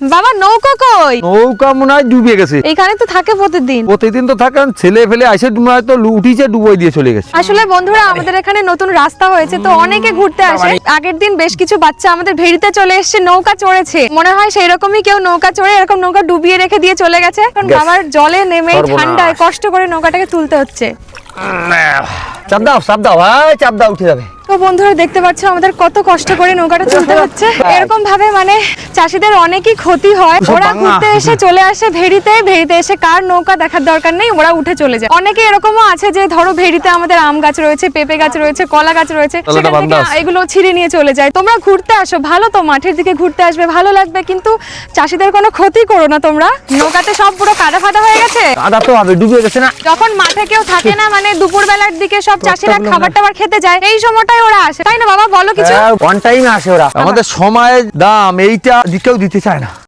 বাবা নৌকা কই? নৌকা মনে হয় ডুবে গেছে। এখানে তো থাকে প্রতিদিন। প্রতিদিন তো থাকেন ছেলে ফেলে আসে মনে হয় তো উঠিছে ডুবই দিয়ে চলে গেছে। আসলে বন্ধুরা আমাদের এখানে নতুন রাস্তা হয়েছে তো অনেকে ঘুরতে আসে। আগের দিন বেশ কিছু বাচ্চা আমাদের ভেড়িতে চলে এসেছে নৌকা চড়েছে। মনে হয় সেই রকমই কেউ নৌকা চড়ে এরকম নৌকা ডুবিয়ে রেখে দিয়ে চলে গেছে। কারণ বাবার জলে নেমে ঠান্ডায় কষ্ট করে নৌকাটাকে তুলতে হচ্ছে। চাপ দাও চাপ দাও ভাই চাপ দাও উঠে যাবে। তো বন্ধুরা দেখতে পাচ্ছ আমাদের কত কষ্ট করে নৌকাটা চলতে হচ্ছে। এরকম ভাবে মানে চাষিদের অনেকই ক্ষতি হয়। ওরা ঘুরতে এসে চলে আসে ভেড়িতে ভেড়িতে এসে কার নৌকা দেখার দরকার নেই ওরা উঠে চলে যায়। অনেকে এরকমও আছে যে ধরো ভেড়িতে আমাদের আম গাছ রয়েছে পেঁপে গাছ রয়েছে কলা গাছ রয়েছে তাহলে সেখান থেকে এগুলো ছিঁড়ে নিয়ে চলে যায়। তোমরা ঘুরতে আসো ভালো তো মাঠের দিকে ঘুরতে আসবে ভালো লাগবে কিন্তু চাষিদের কোনো ক্ষতি করো না তোমরা। নৌকাতে সব পুরো কাদা ফাদা হয়ে গেছে? আদা তো হবে ডুবে গেছে না। যখন মাঠে কেউ থাকে না মানে দুপুর বেলার দিকে সব চাষিরা খাবার টাবার খেতে যায় এই সময়টাই ওরা আসে। তাই না বাবা? বলো কিছু। অন টাইম আসে ওরা। আমাদের সময়ের দাম এইটা কেউ দিতে চায় না।